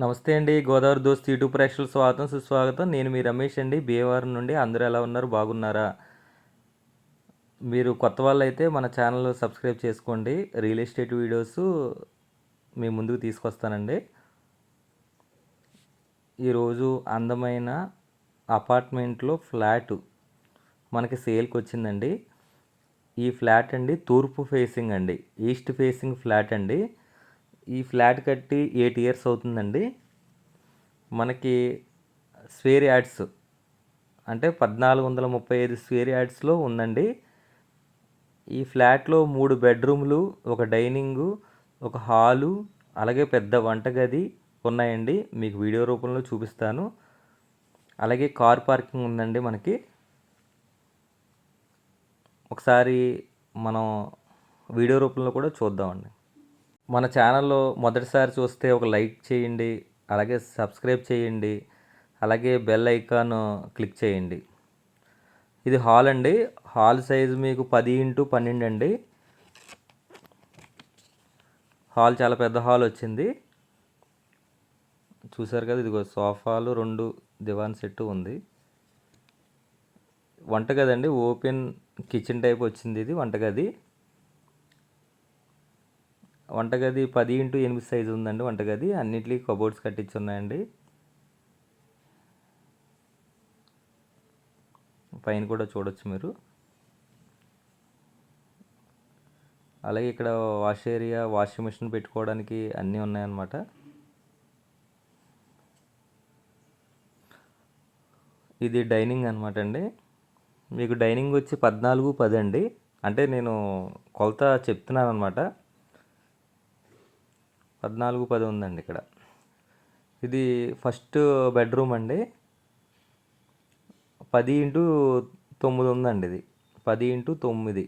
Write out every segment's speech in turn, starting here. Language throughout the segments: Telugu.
నమస్తే అండి గోదావరి దోస్తి యూట్యూబ్ ప్రేక్షకులు స్వాగతం సుస్వాగతం. నేను మీ రమేష్ అండి భీమవరం నుండి అందరూ ఎలా ఉన్నారు బాగున్నారా? మీరు కొత్త వాళ్ళు అయితే మన ఛానల్ సబ్స్క్రైబ్ చేసుకోండి. రియల్ ఎస్టేట్ వీడియోస్ మీ ముందుకు తీసుకొస్తానండి. ఈరోజు అందమైన అపార్ట్మెంట్లో ఫ్లాట్ మనకి సేల్కి వచ్చిందండి. ఈ ఫ్లాట్ అండి తూర్పు ఫేసింగ్ అండి ఈస్ట్ ఫేసింగ్ ఫ్లాట్ అండి. ఈ ఫ్లాట్ కట్టి ఎయిట్ ఇయర్స్ అవుతుందండి. మనకి స్వేర్ యాడ్స్ అంటే పద్నాలుగు వందల ముప్పై ఐదు స్వేర్ యాడ్స్లో ఉందండి. ఈ ఫ్లాట్లో మూడు బెడ్రూమ్లు ఒక డైనింగు ఒక హాలు అలాగే పెద్ద వంటగది ఉన్నాయండి. మీకు వీడియో రూపంలో చూపిస్తాను. అలాగే కార్ పార్కింగ్ ఉందండి మనకి. ఒకసారి మనం వీడియో రూపంలో కూడా చూద్దామండి. మన ఛానల్లో మొదటిసారి చూస్తే ఒక లైక్ చేయండి అలాగే సబ్స్క్రైబ్ చేయండి అలాగే బెల్ ఐకాన్ క్లిక్ చేయండి. ఇది హాల్ అండి. హాల్ సైజు మీకు పది ఇంటూ పన్నెండు అండి. హాల్ చాలా పెద్ద హాల్ వచ్చింది. చూసారు కదా ఇదిగో సోఫాలు రెండు దివాన్ సెట్ ఉంది. వంటగది అండి. ఓపెన్ కిచెన్ టైప్ వచ్చింది ఇది వంటగది. వంటగది పది ఇంటూ ఎనిమిది సైజు ఉందండి వంటగది. అన్నిటికీ కబోర్డ్స్ కట్టించి ఉన్నాయండి పైన కూడా చూడొచ్చు మీరు. అలాగే ఇక్కడ వాష్ ఏరియా వాషింగ్ మిషన్ పెట్టుకోవడానికి అన్నీ ఉన్నాయన్నమాట. ఇది డైనింగ్ అనమాట అండి. మీకు డైనింగ్ వచ్చి పద్నాలుగు పది అండి అంటే నేను కొలత చెప్తున్నాను అనమాట పద్నాలుగు పది ఉందండి ఇక్కడ. ఇది ఫస్ట్ బెడ్రూమ్ అండి. పది ఇంటూ తొమ్మిది ఉందండి ఇది. పది ఇంటూ తొమ్మిది.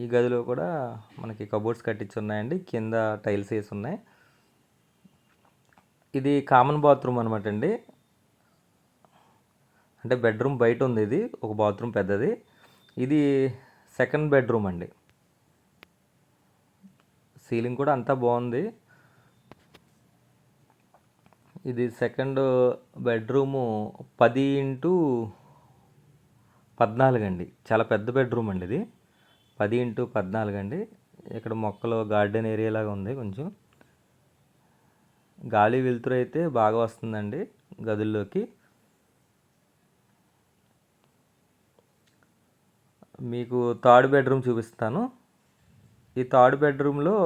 ఈ గదిలో కూడా మనకి కబోర్డ్స్ కట్టించి ఉన్నాయండి. కింద టైల్స్ వేసి ఉన్నాయి. ఇది కామన్ బాత్రూమ్ అనమాట అండి. అంటే బెడ్రూమ్ బయట ఉంది ఇది. ఒక బాత్రూమ్ పెద్దది. ఇది సెకండ్ బెడ్రూమ్ అండి. సీలింగ్ కూడా అంతా బాగుంది. ఇది సెకండ్ బెడ్రూము పది ఇంటూ పద్నాలుగు అండి. చాలా పెద్ద బెడ్రూమ్ అండి ఇది. పది ఇంటూ పద్నాలుగు అండి. ఇక్కడ మొక్కలు గార్డెన్ ఏరియా లాగా ఉంది కొంచెం. గాలి వెలుతురు అయితే బాగా వస్తుందండి గదుల్లోకి. మీకు థర్డ్ బెడ్రూమ్ చూపిస్తాను. ఈ థర్డ్ బెడ్రూమ్లో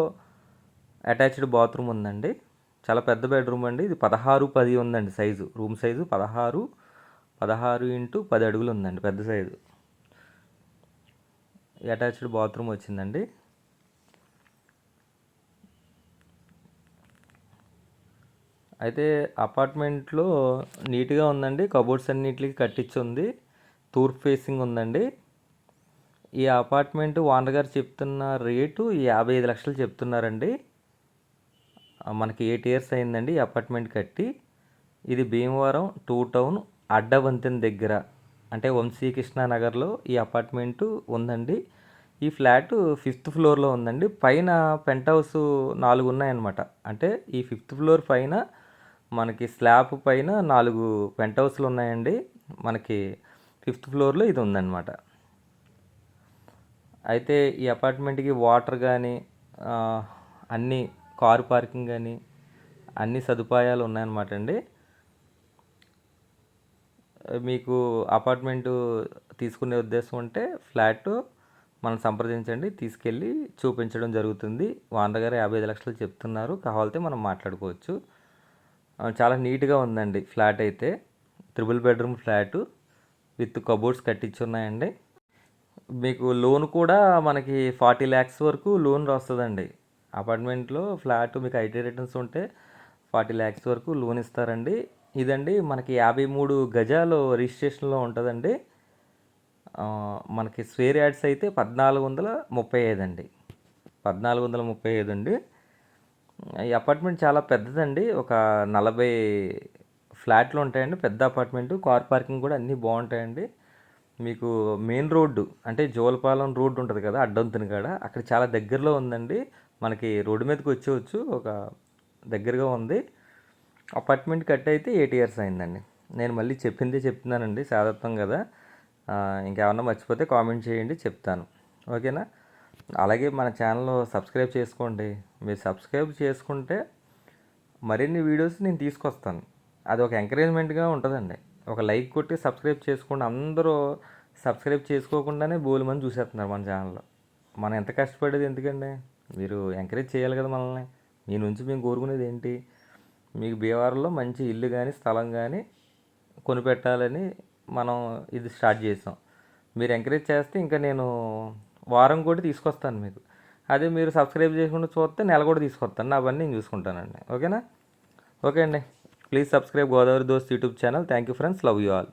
అటాచ్డ్ బాత్రూమ్ ఉందండి. చాలా పెద్ద బెడ్రూమ్ అండి. ఇది పదహారు పది ఉందండి సైజు. రూమ్ సైజు పదహారు పదహారు ఇంటూ పది అడుగులు ఉందండి పెద్ద సైజు. అటాచ్డ్ బాత్రూమ్ వచ్చిందండి. అయితే అపార్ట్మెంట్లో నీట్గా ఉందండి. కబోర్డ్స్ అన్నిటికి కట్టించి ఉంది తూర్పు ఫేసింగ్ ఉందండి. ఈ అపార్ట్మెంట్ ఓనర్ గారు చెప్తున్న రేటు యాభై ఐదు లక్షలు చెప్తున్నారండి. మనకి ఎయిట్ ఇయర్స్ అయిందండి ఈ అపార్ట్మెంట్ కట్టి. ఇది భీమవరం టూ టౌన్ అడ్డవంతెన దగ్గర. అంటే వంశీకృష్ణ నగర్లో ఈ అపార్ట్మెంటు ఉందండి. ఈ ఫ్లాట్ ఫిఫ్త్ ఫ్లోర్లో ఉందండి. పైన పెంట్ హౌస్ నాలుగు ఉన్నాయన్నమాట. అంటే ఈ ఫిఫ్త్ ఫ్లోర్ పైన మనకి స్లాబ్ పైన నాలుగు పెంట్ హౌస్లు ఉన్నాయండి. మనకి ఫిఫ్త్ ఫ్లోర్లో ఇది ఉందన్నమాట. అయితే ఈ అపార్ట్మెంట్కి వాటర్ కానీ అన్ని కారు పార్కింగ్ కానీ అన్ని సదుపాయాలు ఉన్నాయన్నమాట అండి. మీకు అపార్ట్మెంటు తీసుకునే ఉద్దేశం ఉంటే ఫ్లాట్ మనం సంప్రదించండి తీసుకెళ్ళి చూపించడం జరుగుతుంది. ఓనర్ దగ్గర యాభై ఐదు లక్షలు చెప్తున్నారు కావాలితే మనం మాట్లాడుకోవచ్చు. చాలా నీట్గా ఉందండి ఫ్లాట్ అయితే. Triple bedroom flat with cupboards కట్టించి ఉన్నాయండి. మీకు లోన్ కూడా మనకి ఫార్టీ ల్యాక్స్ వరకు లోన్ వస్తుందండి అపార్ట్మెంట్లో ఫ్లాట్ మీకు ఐటీ రిటర్న్స్ ఉంటే ఫార్టీ ల్యాక్స్ వరకు లోన్ ఇస్తారండి. ఇదండి మనకి యాభై మూడు గజాలు రిజిస్ట్రేషన్లో ఉంటుందండి. మనకి స్వేర్ యాడ్స్ అయితే పద్నాలుగు వందల ముప్పై ఐదు అండి. పద్నాలుగు వందల ముప్పై ఐదు అండి. ఈ అపార్ట్మెంట్ చాలా పెద్దదండి. ఒక నలభై ఫ్లాట్లు ఉంటాయండి. పెద్ద అపార్ట్మెంట్ కార్ పార్కింగ్ కూడా అన్నీ బాగుంటాయండి. మీకు మెయిన్ రోడ్డు అంటే జోలపాలెం రోడ్డు ఉంటుంది కదా అడ్డంతుని కాడ అక్కడ చాలా దగ్గరలో ఉందండి. మనకి రోడ్డు మీదకి వచ్చేవచ్చు ఒక దగ్గరగా ఉంది. అపార్ట్మెంట్ కట్ అయితే ఎయిట్ ఇయర్స్ అయిందండి. నేను మళ్ళీ చెప్పిందే చెప్తున్నానండి సాధత్వం కదా. ఇంకేమన్నా మర్చిపోతే కామెంట్ చేయండి చెప్తాను. ఓకేనా? అలాగే మన ఛానల్ సబ్స్క్రైబ్ చేసుకోండి. మీరు సబ్స్క్రైబ్ చేసుకుంటే మరిన్ని వీడియోస్ నేను తీసుకొస్తాను. అది ఒక ఎంకరేజ్మెంట్గా ఉంటుందండి. ఒక లైక్ కొట్టి సబ్స్క్రైబ్ చేసుకోండి. అందరూ సబ్స్క్రైబ్ చేసుకోకుండానే బోలు మంది చూసేస్తున్నారు మన ఛానల్లో. మనం ఎంత కష్టపడేది ఎందుకండి? మీరు ఎంకరేజ్ చేయాలి కదా మనల్ని. మీ నుంచి మేము కోరుకునేది ఏంటి? మీకు బీహార్లో మంచి ఇల్లు కానీ స్థలం కానీ కొనిపెట్టాలని మనం ఇది స్టార్ట్ చేసాం. మీరు ఎంకరేజ్ చేస్తే ఇంకా నేను వారం కూడా తీసుకొస్తాను మీకు. అదే మీరు సబ్స్క్రైబ్ చేసుకుంటూ చూస్తే నెల కూడా తీసుకొస్తాను. అవన్నీ నేను చూసుకుంటానండి. ఓకేనా? ఓకే అండి. Please subscribe Godavari those YouTube channel thank you friends love you all